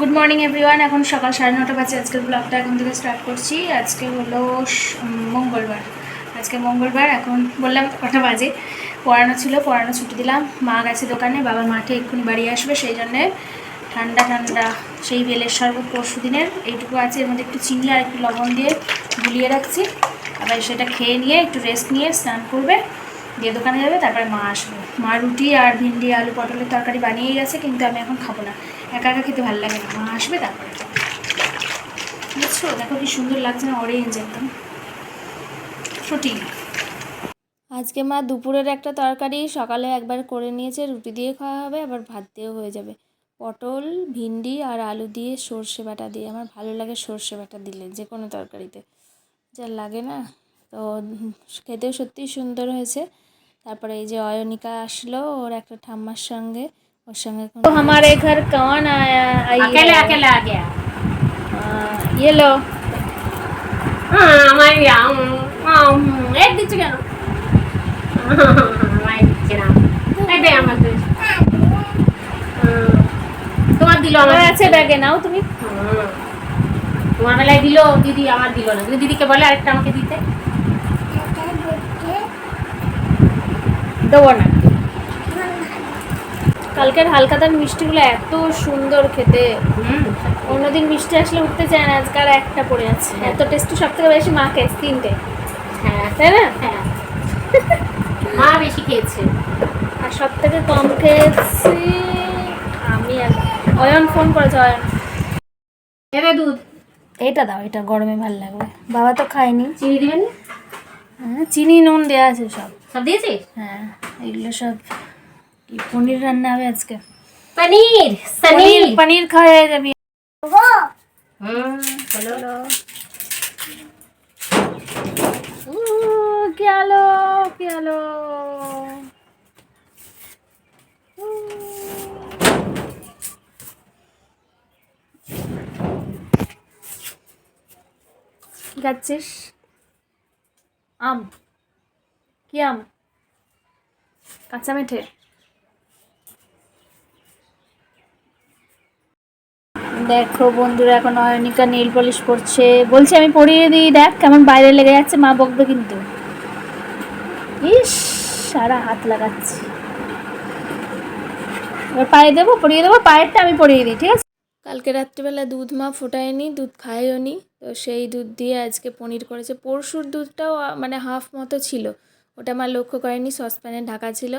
Good morning everyone এখন সকাল সাড়ে নটা বাজে। আজকের ব্লগটা এখন থেকে স্টার্ট করছি। আজকে হলো মঙ্গলবার। আজকে মঙ্গলবার, এখন বললাম কটা বাজে। পড়ানো ছিল, পড়ানো ছুটি দিলাম। মা গেছে দোকানে, বাবা মাঠে এক্ষুনি বাড়ি আসবে, সেই জন্যে ঠান্ডা ঠান্ডা। সেই বেলের শরবত পরশু দিনের। এইটুকু আছে, এর মধ্যে একটু চিনি আর একটু লবণ দিয়ে গুলিয়ে রাখছি। আবার সেটা খেয়ে নিয়ে, একটু রেস্ট নিয়ে স্নান করবে। দিয়ে দোকানে যাবে, তারপরে মা আসবে। মা রুটি আর ভিন্ডি, আলু, পটলের তরকারি বানিয়ে গেছে, কিন্তু আমি এখন খাব না। একা একা খেতে ভালো লাগে না। মা আসবে, তারপরে বুঝছ? দেখো কি সুন্দর লাগছে না অরেঞ্জ একদম। ফ্রুটি আজকে মা দুপুরের একটা তরকারি, সকালে একবার করে নিয়েছে, রুটি দিয়ে খাওয়া হবে, আবার ভাত দিয়েও হয়ে যাবে। পটল, ভিন্ডি আর আলু দিয়ে সর্ষে বাটা দিয়ে। আমার ভালো লাগে সর্ষে বাটা দিলে যে কোনো তরকারিতে। যা লাগে না। তো খেতেও সত্যিই সুন্দর হয়েছে। তারপরে এই যে অয়নিকা আসলো ওর একটা ঠাম্মার সঙ্গে ওর সঙ্গে এখন- तो हमारे घर कौन आया आई अकेले है? अकेले आ गया हाँ, ये लो हाँ हमारे यहाँ हाँ एक दिन কেন আমার দিচ্ছে না এই দে আমার দে হুম, তোমার দিল আমার আমার আছে ব্যাগে নাও তুমি হুম, তোমার বেলায় দিল দিদি আমার দিল না তুমি দিদিকে বলে আরেকটা আমাকে দিতে দেবো না। কালকের হালকাতার মিষ্টিগুলো এত সুন্দর খেতে। হুম। অন্যদিন মিষ্টি আসলে উঠতে চায় না আজকে আর একটা পড়ে আছে। এত টেস্টি সব থেকে বেশি মাকে তিনটে। হ্যাঁ। তাই না? হ্যাঁ। মা বেশি খেয়েছে। আর সব থেকে কম খেয়েছি আমি অয়ন ফোন করেছে অয়ন। এবে দুধ। এটা দাও এটা গরমে ভালো লাগবে। বাবা তো খায়নি। চিনি দিবেন হ্যাঁ চিনি নুন দেওয়া আছে সব। সব দিয়েছিস? হ্যাঁ এগুলো সব কি পনির রান্না হবে আজকে? পনির পনির পনির খাওয়া যাবি। হুম কি আলো কি আলো। কি আম। কি আম? কাঁচা দেখো বন্ধুরা, এখন অয়নিকা নীল পলিশ করছে বলছে, আমি পরিয়ে দিই, দেখ কেমন বাইরে লেগে যাচ্ছে মা বকবে কিন্তু। ইস, সারা হাত লাগাচ্ছি। এবার পায়ে দেবো, পরিয়ে দেবো, পায়েরটা আমি পরিয়ে দিই, ঠিক আছে? কালকে রাত্রিবেলা দুধ মা ফোটায়নি, দুধ খায়ও নি তো সেই দুধ দিয়ে আজকে পনির করেছে। পরশুর দুধটাও মানে হাফ মতো ছিল। ওটা আমার লক্ষ্য করেনি সসপ্যানে ঢাকা ছিল।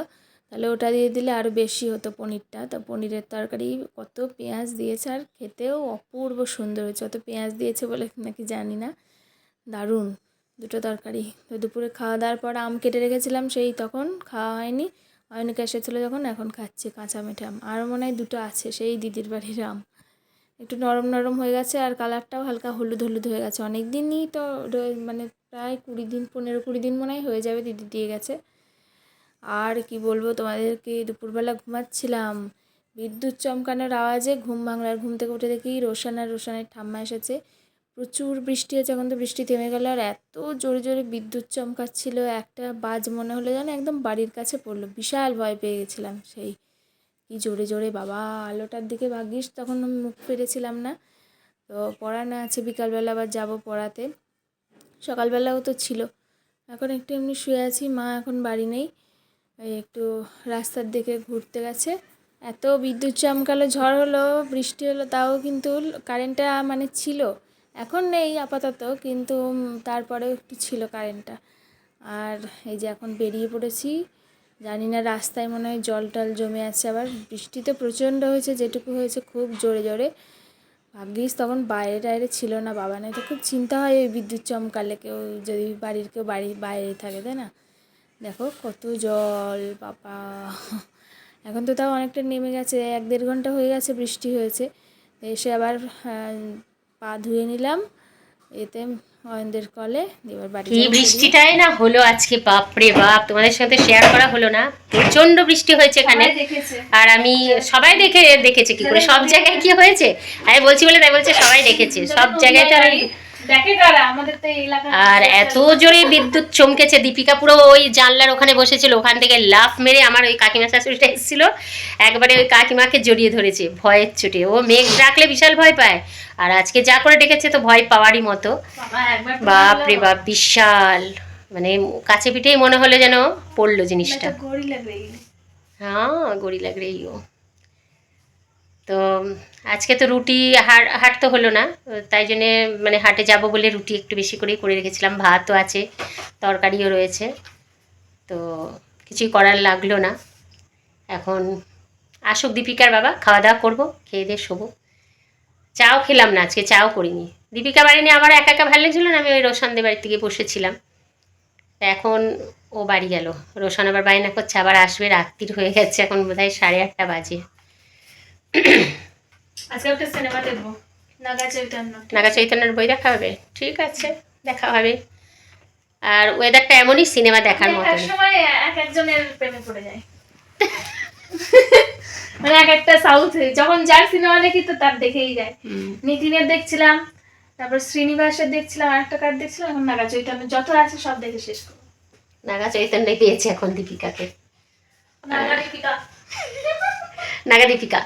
তাহলে ওটা দিয়ে দিলে আরও বেশি হতো পনিরটা। তো পনিরের তরকারি কত পেঁয়াজ দিয়েছে আর খেতেও অপূর্ব সুন্দর হয়েছে। অত পেঁয়াজ দিয়েছে বলে নাকি জানি না। দারুণ। দুটো তরকারি। তো দুপুরে খাওয়া দাওয়ার পর আম কেটে রেখেছিলাম, সেই তখন খাওয়া হয়নি। অনেকে এসেছিল যখন, এখন খাচ্ছি কাঁচা মিঠে আম। আরও মনে হয় দুটো আছে, সেই দিদির বাড়ির আম। একটু নরম নরম হয়ে গেছে আর কালারটাও হালকা হলুদ হলুদ হয়ে গেছে। অনেক দিনই তো মানে প্রায় কুড়ি দিন, পনেরো কুড়ি দিন মনে হয় হয়ে যাবে দিদি দিয়ে গেছে। আর কি বলব, তোমাদেরকে দুপুরবেলা ঘুমাচ্ছিলাম। বিদ্যুৎ চমকানোর আওয়াজে ঘুম ভাঙলার, ঘুম থেকে উঠে দেখি রোশন আর রোশনের ঠাম্মা এসেছে। প্রচুর বৃষ্টি হয়েছে, এখন তো বৃষ্টি থেমে গেল আর এত জোরে জোরে বিদ্যুৎ চমকাচ্ছিল। একটা বাজ মনে হলো যেন একদম বাড়ির কাছে পড়ল। বিশাল ভয় পেয়ে গেছিলাম সেই কি জোরে জোরে বাবা, আলোটার দিকে ভাগিস তখন আমি মুখ ফিরেছিলাম না। তো পড়ানো আছে, বিকালবেলা আবার যাব পড়াতে। সকালবেলাও তো ছিল। এখন একটু এমনি শুয়ে আছি, মা এখন বাড়ি নেই। এই একটু রাস্তার দিকে ঘুরতে গেছে। এত বিদ্যুৎ চমকালো, ঝড় হলো, বৃষ্টি হলো, তাও কিন্তু কারেন্টটা মানে ছিল। এখন নেই আপাতত, কিন্তু তারপরেও একটু ছিল কারেন্টটা আর এই যে এখন বেরিয়ে পড়েছি জানি না, রাস্তায় মনে হয় জল টল জমে আছে, আবার বৃষ্টি তো প্রচণ্ড হয়েছে, যেটুকু হয়েছে খুব জোরে জোরে। ভাগ্যিস তখন বাইরে টাইরে ছিল না, বাবা নাই তো খুব চিন্তা হয় ওই বিদ্যুৎ চমকালে কেউ যদি বাড়ির, কেউ বাড়ি বাইরে থাকে, তাই না? দেখো কত জল, বাবা। এখন তো তাও অনেকটা নেমে গেছে, এক দেড় ঘণ্টা হয়ে গেছে বৃষ্টি হয়েছে। এসে আবার পা ধুয়ে নিলাম, এতে অয়েনদের কলে এবার বাড়ি কি বৃষ্টিটাই না হলো আজকে বাপ রে বাপ তোমাদের সাথে শেয়ার করা হলো না। প্রচণ্ড বৃষ্টি হয়েছে এখানে। আর আমি সবাই দেখে দেখেছে কি করে? সব জায়গায় কি হয়েছে? আমি বলছি বলে তাই বলছে সবাই দেখেছে। সব জায়গায় তো আর আর এত জোরে বিদ্যুৎ চমকেছে দীপিকা পুরো ওই জানলার ওখানে বসেছিল ওখান থেকে লাফ মেরে আমার ওই কাকিমা শাশুড়িটা এসেছিল একবারে ওই কাকিমাকে জড়িয়ে ধরেছে ভয়ের চোটে। ও মেঘ ডাকলে বিশাল ভয় পায় আর আজকে যা করে ডেকেছে তো ভয় পাওয়ারই মতো। বাপ রে বাপ বিশাল। মানে কাছে পিঠেই মনে হলো যেন পড়ল জিনিসটা। এগুলো। হ্যাঁ গড়ি লাগ রে ইও তো আজকে তো রুটি হাট হাট তো হলো না তাই জন্যে মানে হাটে যাব বলে রুটি একটু বেশি করেই করে রেখেছিলাম, ভাতও আছে, তরকারিও রয়েছে, তো কিছুই করার লাগল না। এখন আসুক দীপিকার বাবা, খাওয়া দাওয়া করব, খেয়ে দিয়ে শোবো। চাও খেলাম না, আজকে চাও করিনি। দীপিকা বাড়ি নিয়ে আমার একা একা ভালো লাগছিল না, আমি ওই রোশানদের বাড়ির থেকে বসেছিলাম। তা এখন ও বাড়ি গেল, রোশন আবার বায়না করছে, আবার আসবে, রাত্রির হয়ে গেছে, এখন বোধহয় সাড়ে আটটা বাজে। আজকে একটা সিনেমা দেখব। নাগা চৈতন্য নাগা চৈতন্যের বই দেখা হবে? ঠিক আছে দেখা হবে। আর ওয়েদারটা এমনই সিনেমা দেখার মতো এক সময় এক একজনের প্রেমে পড়ে যায়। মানে এক একটা সাউথ যখন যার সিনেমা দেখি তো তার দেখেই যায়। নিতিনের দেখছিলাম তারপর শ্রীনিবাসের দেখছিলাম আর একটা কার দেখছিলাম এখন নাগা চৈতন্য যত আছে সব দেখে শেষ করব। নাগা চৈতন্যই পেয়েছে এখন দীপিকাকে। নাগা দীপিকা নাগা দীপিকা